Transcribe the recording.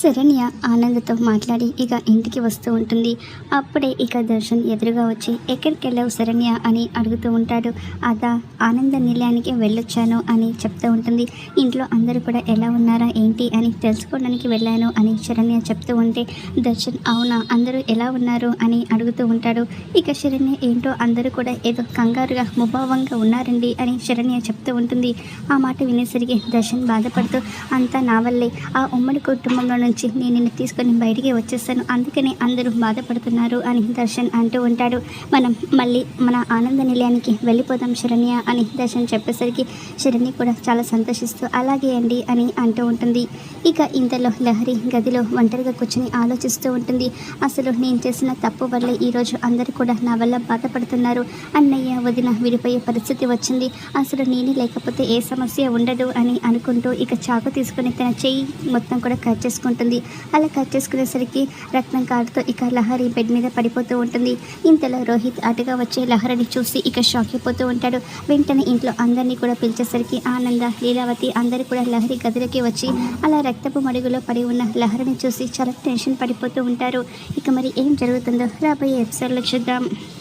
శరణ్య ఆనందతో మాట్లాడి ఇక ఇంటికి వస్తూ ఉంటుంది. అప్పుడే ఇక దర్శన్ ఎదురుగా వచ్చి ఎక్కడికి వెళ్ళావు శరణ్య? అని అడుగుతూ ఉంటాడు. అదా ఆనంద నిలయానికి వెళ్ళొచ్చాను అని చెప్తూ ఉంటుంది. ఇంట్లో అందరూ కూడా ఎలా ఉన్నారా? ఏంటి? అని తెలుసుకోవడానికి వెళ్ళాను అని శరణ్య చెప్తూ ఉంటే దర్శన్ అవునా? అందరూ ఎలా ఉన్నారు? అని అడుగుతూ ఉంటాడు. ఇక శరణ్య ఏంటో అందరూ కూడా ఏదో కంగారుగా ముభావంగా ఉన్నారండి అని శరణ్య చెప్తూ ఉంటుంది. ఆ మాట వినేసరికి దర్శన్ బాధపడుతూ అంతా నా వల్లే. ఆ ఉమ్మడి కుటుంబంలో నుంచి నేను నిన్ను తీసుకొని బయటికి వచ్చేస్తాను. అందుకనే అందరూ బాధపడుతున్నారు అని దర్శన్ అంటూ ఉంటాడు. మనం మళ్ళీ మన ఆనంద నిలయానికి వెళ్ళిపోదాం శరణ్య అని దర్శన్ చెప్పేసరికి శరణ్య కూడా చాలా సంతోషిస్తూ అలాగే అండి అని అంటూ ఉంటుంది. ఇక ఇంతలో లహరి గదిలో ఒంటరిగా కూర్చొని ఆలోచిస్తూ ఉంటుంది. అసలు నేను చేసిన తప్పు వల్ల ఈరోజు అందరూ కూడా నా వల్ల బాధపడుతున్నారు. అన్నయ్య వదిన విడిపోయే పరిస్థితి వచ్చింది. అసలు నేనే లేకపోతే ఏ సమస్య ఉండదు అని అనుకుంటూ ఇక చాకు తీసుకుని తన చెయ్యి మొత్తం కూడా కట్ ఉంటుంది. అలా కట్ చేసుకునేసరికి రక్తం కారుతో ఇక లహరి బెడ్ మీద పడిపోతూ ఉంటుంది. ఇంతలో రోహిత్ అటుగా వచ్చే లహరిని చూసి ఇక షాక్ అయిపోతూ ఉంటాడు. వెంటనే ఇంట్లో అందరినీ కూడా పిలిచేసరికి ఆనంద లీలావతి అందరూ కూడా లహరి గదిలోకి వచ్చి అలా రక్తపు మడుగులో పడి ఉన్న లహరిని చూసి చాలా టెన్షన్ పడిపోతూ ఉంటారు. ఇక మరి ఏం జరుగుతుందో రాబోయే ఎపిసోడ్లో చూద్దాం.